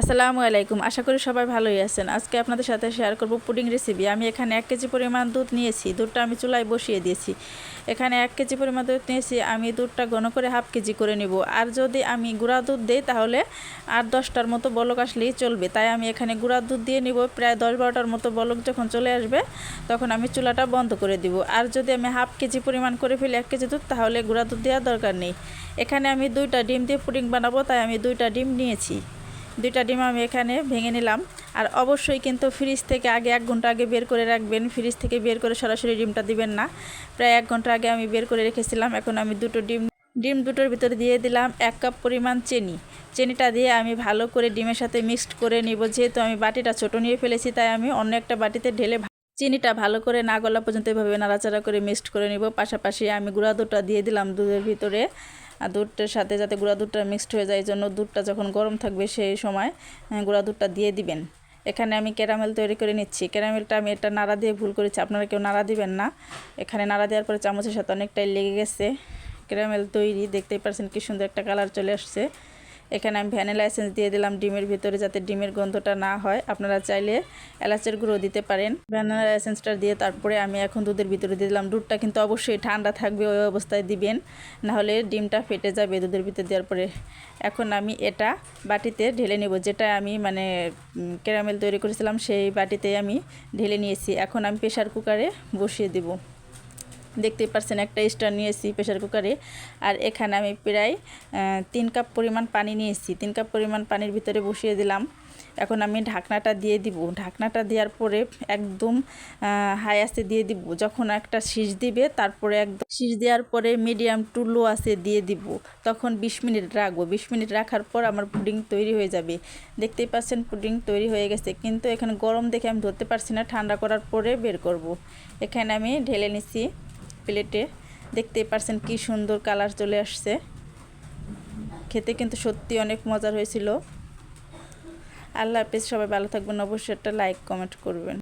আসসালামু আলাইকুম। আশা করি সবাই ভালোই আছেন। আজকে আপনাদের সাথে শেয়ার করব পুডিং রেসিপি আমি এখানে এক কেজি পরিমাণ দুধ নিয়েছি। দুধটা আমি চুলায় বসিয়ে দিয়েছি। এখানে এক কেজি পরিমাণ দুধ নিয়েছি। আমি দুধটা ঘন করে হাফ কেজি করে নিব। আর যদি আমি গুঁড়া দুধ দিই, তাহলে আট দশটার মতো বলক আসলেই চলবে। তাই আমি এখানে গুঁড়া দুধ দিয়ে নিব। প্রায় দশ বারোটার মতো বলক যখন চলে আসবে, তখন আমি চুলাটা বন্ধ করে দিব। আর যদি আমি হাফ কেজি পরিমাণ করে ফেলি এক কেজি দুধ, তাহলে গুঁড়া দুধ দেওয়ার দরকার নেই। এখানে আমি দুইটা ডিম দিয়ে পুডিং বানাবো, তাই আমি দুইটা ডিম নিয়েছি। দুইটা ডিম আমি এখানে ভেঙে নিলাম। আর অবশ্যই কিন্তু ফ্রিজ থেকে আগে এক ঘণ্টা আগে বের করে রাখবেন। ফ্রিজ থেকে বের করে সরাসরি ডিমটা দিবেন না। প্রায় এক ঘণ্টা আগে আমি বের করে রেখেছিলাম। এখন আমি দুটো ডিম ডিম দুটোর ভিতরে দিয়ে দিলাম এক কাপ পরিমাণ চিনি। চিনিটা দিয়ে আমি ভালো করে ডিমের সাথে মিক্সড করে নিব। যেহেতু আমি বাটিটা ছোটো নিয়ে ফেলেছি, তাই আমি অন্য একটা বাটিতে ঢেলে চিনিটা ভালো করে না গলা পর্যন্ত এভাবে নাড়াচাড়া করে মিক্সড করে নিব। পাশাপাশি আমি গুঁড়া দুধটা দিয়ে দিলাম দুধের ভিতরে। আর দুধটার সাথে যাতে গুঁড়া দুধটা মিক্সড হয়ে যায় জন্য দুধটা যখন গরম থাকবে সেই সময় গুঁড়া দুধটা দিয়ে দিবেন। এখানে আমি ক্যারামেল তৈরি করে নিচ্ছি। ক্যারামেলটা আমি এটা নাড়া দিয়ে ভুল করেছি, আপনারা কেউ নাড়া দিবেন না। এখানে নাড়া দেওয়ার পরে চামচের সাথে অনেকটাই লেগে গেছে। ক্যারামেল তৈরি, দেখতেই পারছেন কি সুন্দর একটা কালার চলে আসছে। এখানে আমি ভ্যানিলা এসেন্স দিয়ে দিলাম ডিমের ভিতরে যাতে ডিমের গন্ধটা না হয়। আপনারা চাইলে এলাচের গুঁড়ো দিতে পারেন। ভ্যানিলা এসেন্সটা দিয়ে তারপরে আমি এখন দুধের ভিতরে দিয়ে দিলাম। দুধটা কিন্তু অবশ্যই ঠান্ডা থাকবে ওই অবস্থায় দিবেন। নাহলে ডিমটা ফেটে যাবে দুধের ভিতরে দেওয়ার পরে। এখন আমি এটা বাটিতে ঢেলে নেব। যেটা আমি মানে ক্যারামেল তৈরি করেছিলাম, সেই বাটিতে আমি ঢেলে নিয়েছি। এখন আমি প্রেশার কুকারে বসিয়ে দেবো। দেখতেই পারছেন, একটা স্টার নিয়েছি প্রেশার কুকারে আর এখানে আমি প্রায় তিন কাপ পরিমাণ পানি নিয়েছি। তিন কাপ পরিমাণ পানির ভিতরে বসিয়ে দিলাম। এখন আমি ঢাকনাটা দিয়ে দিব। ঢাকনাটা দেওয়ার পরে একদম হাই আসতে দিয়ে দিব। যখন একটা শীষ দিবে, তারপরে একদম শীষ দেওয়ার পরে মিডিয়াম টু লো আসে দিয়ে দিব। তখন বিশ মিনিট রাখব। বিশ মিনিট রাখার পর আমার পুডিং তৈরি হয়ে যাবে। দেখতেই পাচ্ছেন পুডিং তৈরি হয়ে গেছে। কিন্তু এখানে গরম দেখে আমি ধরতে পারছি না। ঠান্ডা করার পরে বের করব। এখানে আমি ঢেলে নিছি। প্লেটে দেখতেই পারছেন কি সুন্দর কালার চলে আসছে। খেতে কিন্তু সত্যি অনেক মজার হয়েছিল। আল্লাহ হাফিজ, সবাই ভালো থাকবেন। অবশ্যই একটা লাইক, কমেন্ট করবেন।